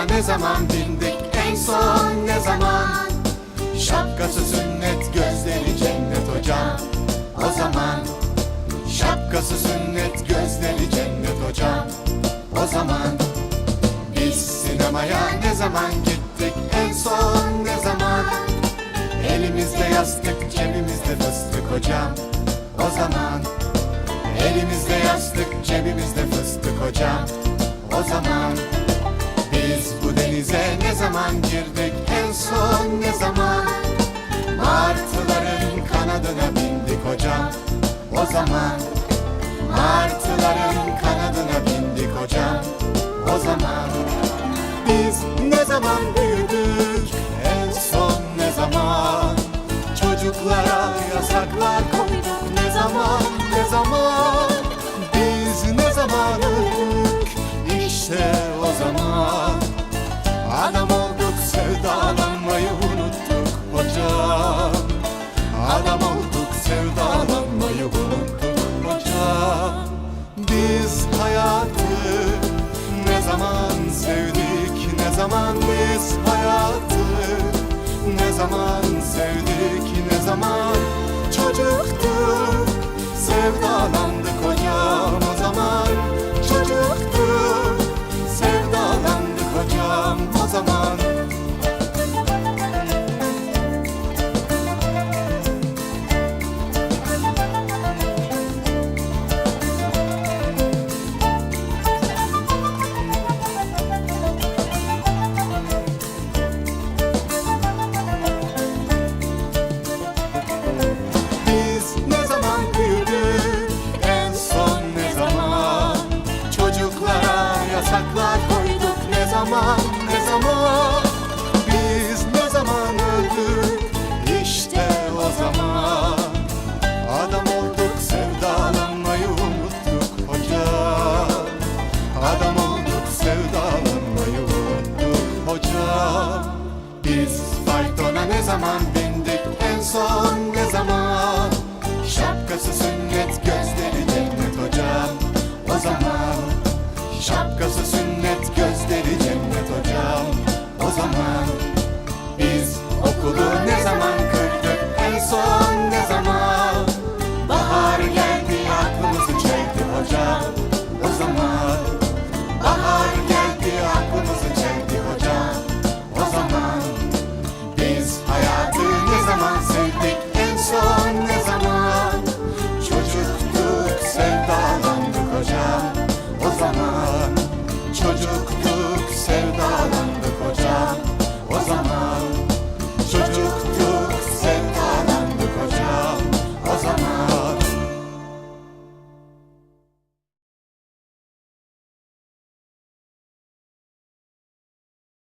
Atına ne zaman bindik en son? Ne zaman? Şapkası sünnet gözleri cennet hocam. O zaman Şapkası sünnet gözleri cennet hocam. O zaman Biz sinemaya ne zaman gittik en son? Ne zaman? Elimizde yastık cebimizde fıstık hocam. O zaman Elimizde yastık cebimizde fıstık hocam. zaman. Martıların kanadına bindik hocam o zaman. Biz ne zaman büyüdük en son ne zaman? Çocuklara zaman biz hayatı ne zaman somewhere.